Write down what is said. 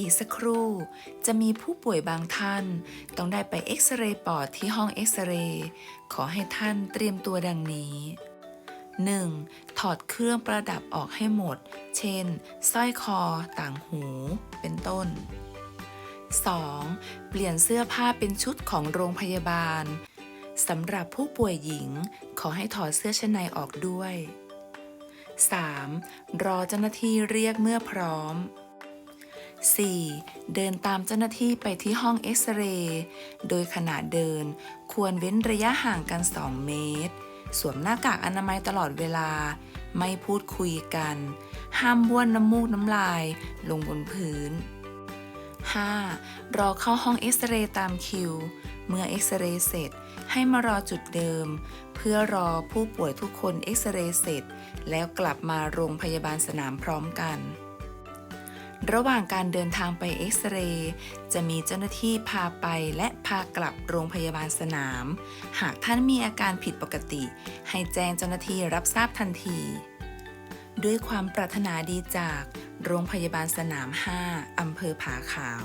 อีกสักครู่ จะมีผู้ป่วยบางท่าน ต้องได้ไปเอ็กซเรย์ปอดที่ห้องเอ็กซเรย์ขอให้ท่านเตรียมตัวดังนี้ 1. ถอดเครื่องประดับออกให้หมด เช่น สร้อยคอ ต่างหู เป็นต้น 2. เปลี่ยนเสื้อผ้าเป็นชุดของโรงพยาบาลสำหรับผู้ป่วยหญิง ขอให้ถอดเสื้อชั้นในออกด้วย 3. รอเจ้าหน้าที่เรียกเมื่อพร้อม 4. เดินตามเจ้าหน้าที่ไปที่ห้องเอ็กซเรย์ โดยขณะเดินควรเว้นระยะห่างกัน 2 เมตร สวมหน้ากากอนามัยตลอดเวลา ไม่พูดคุยกัน ห้ามบ้วนน้ำมูกน้ำลายลงบนพื้น 5. รอเข้าห้องเอ็กซเรย์ตามคิว เมื่อเอ็กซเรย์เสร็จให้มารอจุดเดิม เพื่อรอผู้ป่วยทุกคนเอ็กซเรย์เสร็จ แล้วกลับมาโรงพยาบาลสนามพร้อมกัน ระหว่างการเดินทางไปเอ็กซเรย์จะมีเจ้าหน้าที่พาไปและพากลับโรงพยาบาลสนาม หากท่านมีอาการผิดปกติ ให้แจ้งเจ้าหน้าที่รับทราบทันที ด้วยความปรารถนาดีจากโรงพยาบาลสนาม 5 อำเภอผาขาว